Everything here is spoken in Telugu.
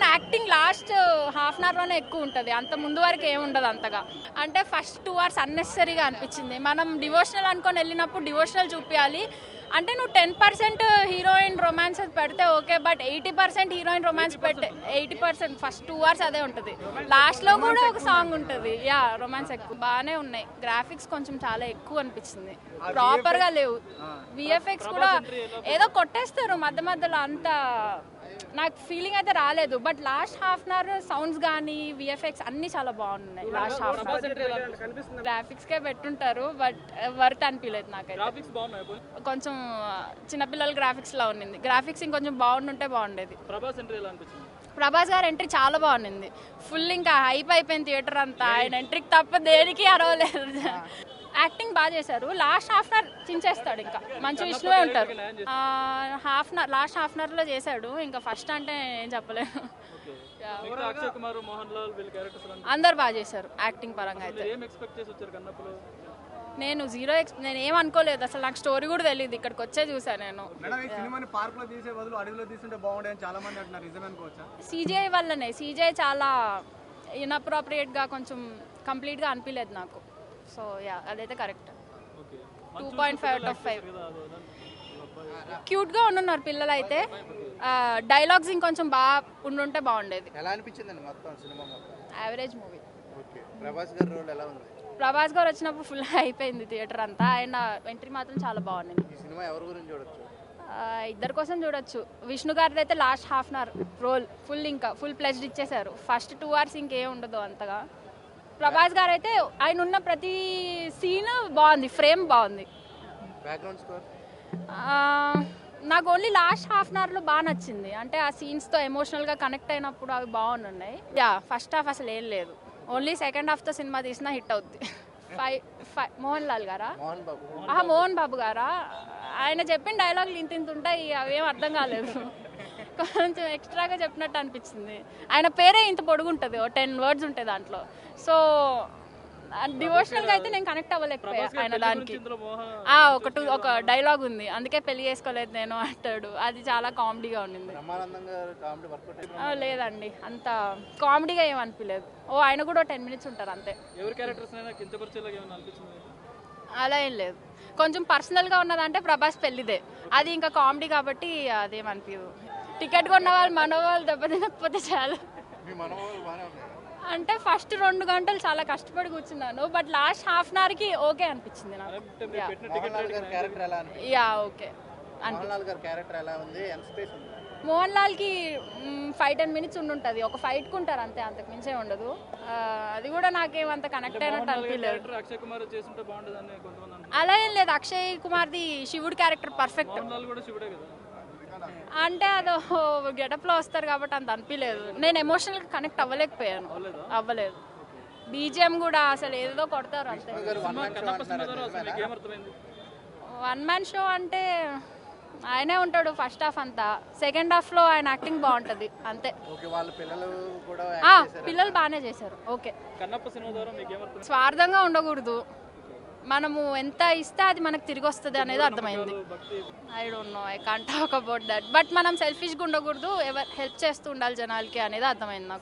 ఆయన యాక్టింగ్ లాస్ట్ హాఫ్ అన్ అవర్లోనే ఎక్కువ ఉంటుంది. అంత ముందు వరకు ఏమి ఉండదు అంతగా. అంటే ఫస్ట్ టూ అవర్స్ అన్నెసరీగా అనిపించింది. మనం డివోషనల్ అనుకొని వెళ్ళినప్పుడు డివోషనల్ చూపించాలి అంటే నువ్వు టెన్ పర్సెంట్ హీరోయిన్ రొమాన్స్ పెడితే okay but eighty percent heroine romance పెట్టే eighty percent first two hours అదే ఉంటుంది. లాస్ట్లో కూడా ఒక సాంగ్ ఉంటుంది. యా రొమాన్స్ ఎక్కువ. బాగానే ఉన్నాయి. గ్రాఫిక్స్ కొంచెం చాలా ఎక్కువ అనిపించింది. ప్రాపర్గా లేవు. విఎఫ్ఎక్స్ కూడా ఏదో కొట్టేస్తారు మధ్య మధ్యలో అంత. నాకు ఫీలింగ్ అయితే రాలేదు but last half an hour sounds కానీ విఎఫ్ఎక్స్ అన్ని చాలా బాగున్నాయి. లాస్ట్ హాఫ్ అన్ అవర్ గ్రాఫిక్స్కే పెట్టుంటారు బట్ వర్త్ అనిపించలేదు నాకైతే. గ్రాఫిక్స్. కొంచెం చిన్నపిల్లల గ్రాఫిక్స్ లా ఉన్నింది. గ్రాఫిక్స్ ఇంకొంచెం బాగుండుంటే బాగుండేది. ప్రభాస్ ఎంట్రీ ఎలా అనిపించింది? ప్రభాస్ గారి ఎంట్రీ చాలా బాగుంది ఫుల్ ఇంకా హైప్ అయిపోయింది థియేటర్ అంతా. ఆయన ఎంట్రీకి తప్ప దేనికి అరవలేదు. యాక్టింగ్ బాగా చేశారు. లాస్ట్ హాఫ్ అన్ అవర్ చించేస్తాడు ఇంకా. మంచి విష్ణువే ఉంటారు. Half an hour last half an అవర్లో చేశాడు. ఇంకా ఫస్ట్ అంటే ఏం చెప్పలేను మిగతా అక్షయ్ కుమార్ మోహన్ లాల్ వీళ్ళ క్యారెక్టర్స్ అందరు బాగా చేశారు యాక్టింగ్ పరంగా అయితే. నేను జీరో ఎక్స్ నేను ఏం అనుకోలేదు. అసలు నాకు స్టోరీ కూడా తెలియదు ఇక్కడికి వచ్చే చూసాను నేను. మేడం ఈ సినిమాని పార్క్లో తీసే బదులు అడవిలో తీసుంటే బాగుండే అని చాలా మంది అంటున్నారు. నిజమే అనుకోవచ్చా? సీజీఐ వల్లనే. సీజీఐ చాలా ఇన్అప్రోప్రియేట్గా కొంచెం కంప్లీట్గా అనిపించలేదు నాకు. సో యా అదైతే correct. Okay. Two point five out of five క్యూట్గా ఉండున్నారు పిల్లలు అయితే డైలాగ్స్ ఇంకొంచెం బాగా ఉండుంటే బాగుండేది. ఎలా అనిపించిందండి మొత్తం సినిమా మొత్తం? Average movie okay. ప్రభాస్ గారి రోల్ ఎలా ఉంది? ప్రభాస్ గారు వచ్చినప్పుడు ఫుల్ అయిపోయింది థియేటర్ అంతా. ఆయన ఎంట్రీ మాత్రం చాలా బాగుంది ఈ సినిమా ఎవరి గురించి చూడొచ్చు? ఇద్దరి కోసం చూడొచ్చు. విష్ణు గారిది అయితే last half an hour role full ఇంకా ఫుల్ ప్లెజ్డ్ ఇచ్చేశారు. ఫస్ట్ టూ అవర్స్ ఇంకేం ఉండదు అంతగా. ప్రభాస్ గారు అయితే ఆయన ఉన్న ప్రతి సీన్ బాగుంది ఫ్రేమ్ బాగుంది. నాకు ఓన్లీ లాస్ట్ హాఫ్ అన్ అవర్లో బాగా నచ్చింది. అంటే ఆ సీన్స్తో ఎమోషనల్గా కనెక్ట్ అయినప్పుడు అవి బాగున్నాయి యా ఫస్ట్ హాఫ్ అసలు ఏం లేదు. ఓన్లీ సెకండ్ హాఫ్తో సినిమా తీసినా హిట్ అవుద్ది. ఫైవ్ ఫైవ్ మోహన్ లాల్ గారా? ఆహా మోహన్ బాబు గారా? ఆయన చెప్పిన డైలాగులు ఇంత ఇంత ఉంటాయి అవేం అర్థం కాలేదు. కొంచెం ఎక్స్ట్రాగా చెప్పినట్టు అనిపించింది. ఆయన పేరే ఇంత పొడుగుంటుంది ఓ టెన్ వర్డ్స్ ఉంటాయి దాంట్లో. సో డివోషనల్గా అయితే నేను కనెక్ట్ అవ్వలేకపోయా ఆయన దానికి. ఆ, ఒక టూ ఒక డైలాగ్ ఉంది. అందుకే పెళ్ళి చేసుకోలేదు నేను అంటాడు. అది చాలా కామెడీగా ఉండింది. బ్రహ్మానందం గారు కామెడీ వర్కౌట్ ఆ, లేదండి. అంత కామెడీగా ఏం అనిపించలేదు. ఓ ఆయన కూడా టెన్ మినిట్స్ ఉంటారు అంతే. అలా ఏం లేదు. కొంచెం పర్సనల్గా ఉన్నదంటే ప్రభాస్ పెళ్ళిదే అది ఇంకా కామెడీ కాబట్టి అదేం అనిపించదు టికెట్ కొన్న వాళ్ళు మన వాళ్ళు దెబ్బతినకపోతే చాలు. అంటే ఫస్ట్ రెండు గంటలు చాలా కష్టపడి కూర్చున్నాను. బట్ లాస్ట్ హాఫ్ అన్ అవర్కి ఓకే అనిపించింది నాకు. Yeah okay. మోహన్ లాల్ గారి క్యారెక్టర్ ఎలా ఉంది? ఎంత స్పేస్ ఉంది? మోహన్ లాల్కి ఫైవ్ టెన్ మినిట్స్ ఉండుంటుంది. ఒక ఫైట్కి ఉంటారు అంతే అంతకు మించే ఉండదు. అది కూడా నాకేమంత కనెక్ట్ అయినట్టు అనిపించలేదు క్యారెక్టర్ అక్షయ్ కుమార్ చేస్తుంటే బాగుంటుందని కొంతమంది అంటారు అలా ఏం లేదు. అక్షయ్ కుమార్ది శివుడు క్యారెక్టర్ పర్ఫెక్ట్. మోహన్ లాల్ కూడా శివుడే కదా? అంటే అదో గెటప్లో వస్తారు కాబట్టి అంత అనిపించలేదు నేను ఎమోషనల్ కనెక్ట్ అవ్వలేకపోయాను. అవ్వలేదు? బీజిఎం కూడా అసలు ఏదో కొడతారు అంతే. వన్ మ్యాన్ షో అంటే ఆయనే ఉంటాడు ఫస్ట్ హాఫ్ అంతా. సెకండ్ హాఫ్లో ఆయన యాక్టింగ్ బాగుంటది అంతే. ఓకే వాళ్ళ పిల్లలు కూడా ఆ, యాక్ట్ చేశారు? పిల్లలు బాగానే చేశారు ఓకే. కన్నప్ప సినిమా ద్వారా మీకు ఏమర్థం స్వార్థంగా ఉండకూడదు. మనము ఎంత ఇస్తే అది మనకు తిరిగి వస్తుంది అనేది అర్థమైంది. I don't know I can't talk about that but మనం సెల్ఫిష్గా ఉండకూడదు ఎవరు హెల్ప్ చేస్తూ ఉండాలి జనాలకి అనేది అర్థమైంది నాకు.